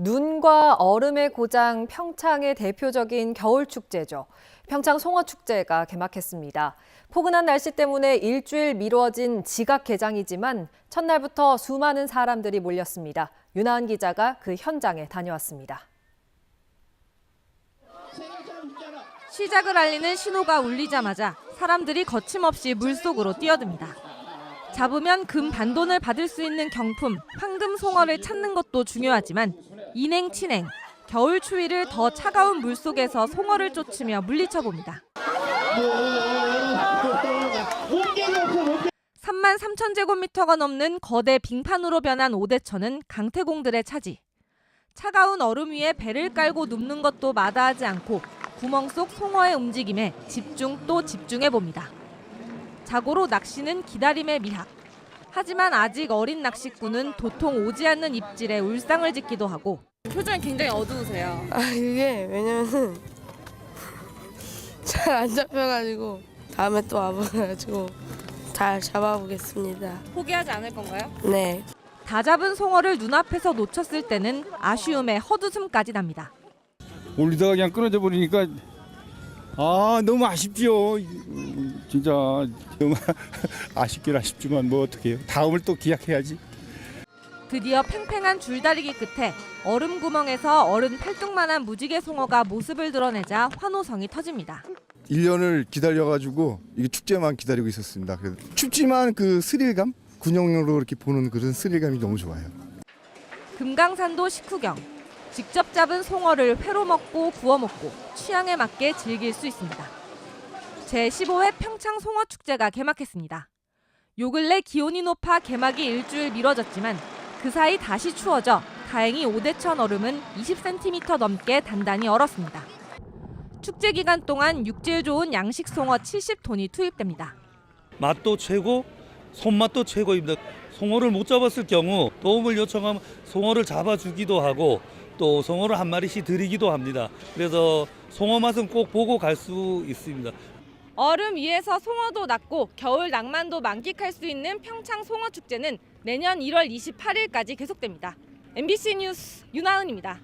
눈과 얼음의 고장 평창의 대표적인 겨울 축제죠. 평창 송어 축제가 개막했습니다. 포근한 날씨 때문에 일주일 미뤄진 지각 개장이지만 첫날부터 수많은 사람들이 몰렸습니다. 윤하은 기자가 그 현장에 다녀왔습니다. 시작을 알리는 신호가 울리자마자 사람들이 거침없이 물속으로 뛰어듭니다. 잡으면 금 반돈을 받을 수 있는 경품 황금 송어를 찾는 것도 중요하지만 인행 친행 겨울 추위를 더 차가운 물 속에서 송어를 쫓으며 물리쳐 봅니다. 3만 3천 제곱미터가 넘는 거대 빙판으로 변한 오대천은 강태공들의 차지. 차가운 얼음 위에 배를 깔고 눕는 것도 마다하지 않고 구멍 속 송어의 움직임에 집중 또 집중해 봅니다. 자고로 낚시는 기다림의 미학. 하지만 아직 어린 낚시꾼은 도통 오지 않는 입질에 울상을 짓기도 하고 표정이 굉장히 어두우세요. 아 이게 왜냐면은 잘 안 잡혀가지고 다음에 또 와봐가지고 잘 잡아보겠습니다. 포기하지 않을 건가요? 네. 다 잡은 송어를 눈앞에서 놓쳤을 때는 아쉬움에 헛웃음까지 납니다. 올리다가 그냥 끊어져 버리니까 아 너무 아쉽죠. 진짜 너무 아쉽긴 아쉽지만 뭐 어떡해요. 다음을 또 기약해야지. 드디어 팽팽한 줄다리기 끝에 얼음 구멍에서 어른 팔뚝만한 무지개 송어가 모습을 드러내자 환호성이 터집니다. 1년을 기다려가지고 이게 축제만 기다리고 있었습니다. 그래서 춥지만 그 스릴감, 군용으로 이렇게 보는 그런 스릴감이 너무 좋아요. 금강산도 식후경. 직접 잡은 송어를 회로 먹고 구워 먹고 취향에 맞게 즐길 수 있습니다. 제15회 평창 송어 축제가 개막했습니다. 요 근래 기온이 높아 개막이 일주일 미뤄졌지만 그 사이 다시 추워져 다행히 오대천 얼음은 20cm 넘게 단단히 얼었습니다. 축제 기간 동안 육질 좋은 양식 송어 70톤이 투입됩니다. 맛도 최고, 손맛도 최고입니다. 송어를 못 잡았을 경우 도움을 요청하면 송어를 잡아주기도 하고 또 송어를 한 마리씩 드리기도 합니다. 그래서 송어 맛은 꼭 보고 갈 수 있습니다. 얼음 위에서 송어도 낚고 겨울 낭만도 만끽할 수 있는 평창 송어 축제는 내년 1월 28일까지 계속됩니다. MBC 뉴스 윤하은입니다.